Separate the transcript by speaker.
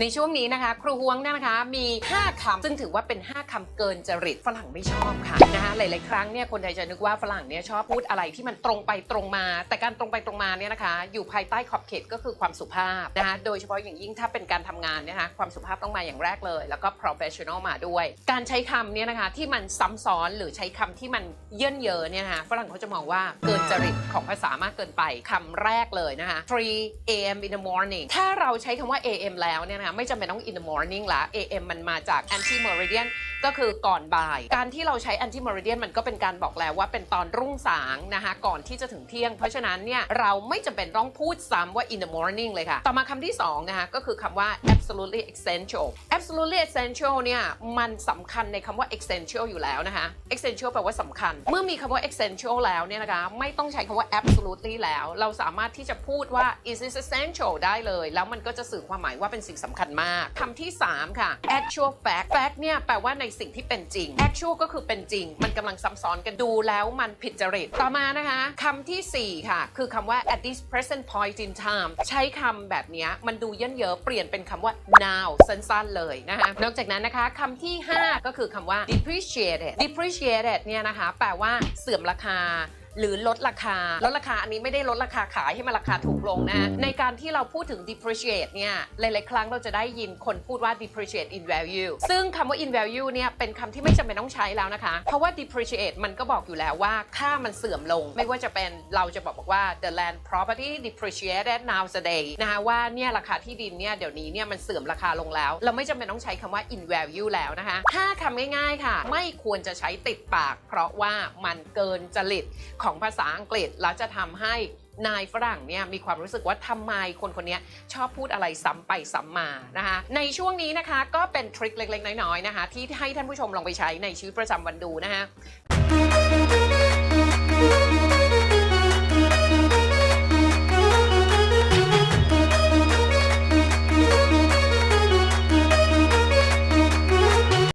Speaker 1: ในช่วงนี้นะคะ ครูฮวงเนี่ยนะคะมี 5คำซึ่งถือว่าเป็น 5คำเกินจริตฝรั่งไม่ชอบค่ะนะคะหลาย ๆ ครั้งเนี่ยคนไทยจะนึกว่าฝรั่งเนี่ยชอบพูดอะไรที่มันตรงไปตรงมา แต่การตรงไปตรงมาเนี่ยนะคะ อยู่ภายใต้ขอบเขตก็คือความสุภาพนะคะโดยเฉพาะอย่างยิ่งถ้าเป็นการทำงานเนี่ยนะคะความสุภาพต้องมาอย่างแรกเลย แล้วก็ professional มาด้วย การใช้คำเนี่ยนะคะที่มันซ้ำซ้อนหรือใช้คำที่มันเยินเยอเนี่ยนะคะฝรั่งเขาจะมองว่าเกินจริตของภาษามากเกินไปคำแรกเลยนะคะ 3 a.m. in the morning ถ้าเราใช้คำว่า a.m. แล้วเนี่ยนะะไม่จำเป็นต้อง in the morning ละ a.m. มันมาจาก anti meridian ก็คือก่อนบ่าย การที่เราใช้ anti meridian มันก็เป็นการบอกแล้วว่าเป็นตอนรุ่งสางนะคะก่อนที่จะถึงเที่ยง เพราะฉะนั้นเนี่ยเราไม่จำเป็นต้องพูดซ้ำว่า in the morning เลยค่ะ ต่อมาคำที่สองนะคะก็คือคำว่า absolutely essential absolutely essential เนี่ยมันสำคัญในคำว่า essential อยู่แล้วนะคะ essential แปลว่าสำคัญ เมื่อมีคำว่า essential แล้วเนี่ยนะคะไม่ต้องใช้คำว่า absolutely แล้ว เราสามารถที่จะพูดว่า is this essential ได้เลย แล้วมันก็จะสื่อความหมายว่าเป็นสิ่งสำคัญมากคำที่ 3 ค่ะ actual fact fact เนี่ยแปลว่าในสิ่งที่เป็นจริง actual ก็คือเป็นจริง มันกำลังซ้ำซ้อนกันดูแล้วมันผิดจริต ต่อมานะคะคำทีสี่ 4 ค่ะ คือคำว่า at this present point in time ใช้คำแบบนี้มันดูเยินเยอะเปลี่ยนเป็นคำว่า now สั้นๆเลยนะคะนอกจากนั้นนะคะคำที่ 5 ก็คือคำว่า depreciated depreciated เนี่ยนะคะ แปลว่าเสื่อมราคา หรือลดราคา ลดราคาอันนี้ไม่ได้ลดราคาขายให้มันราคาถูกลงนะ ในการที่เราพูดถึง depreciate เนี่ย หลาย ๆ ครั้งเราจะได้ยินคนพูดว่า depreciate in value ซึ่งคำว่า in value เนี่ย เป็นคำที่ไม่จำเป็นต้องใช้แล้วนะคะ เพราะว่า depreciate มันก็บอกอยู่แล้วว่าค่ามันเสื่อมลง ไม่ว่าจะเป็นเราจะบอกบอกว่า the land property depreciated nowadays นะคะว่าเนี่ยราคาที่ดินเนี่ยเดี๋ยวนี้เนี่ยมันเสื่อมราคาลงแล้ว เราไม่จำเป็นต้องใช้คำว่า in value แล้วนะคะห้าคำง่าย ๆ ค่ะ ไม่ควรจะใช้ติดปาก เพราะว่ามันเกินจริตของของภาษาอังกฤษแล้วจะทำให้นายฝรั่งเนี่ยมีความรู้สึกว่าทำไมคนคนนี้ชอบพูดอะไรซ้ำไปซ้ำมานะคะในช่วงนี้นะคะก็เป็นทริคเล็กๆ น้อยๆนะคะที่ให้ท่านผู้ชมลองไปใช้ในชีวิตประจำวันดูนะคะ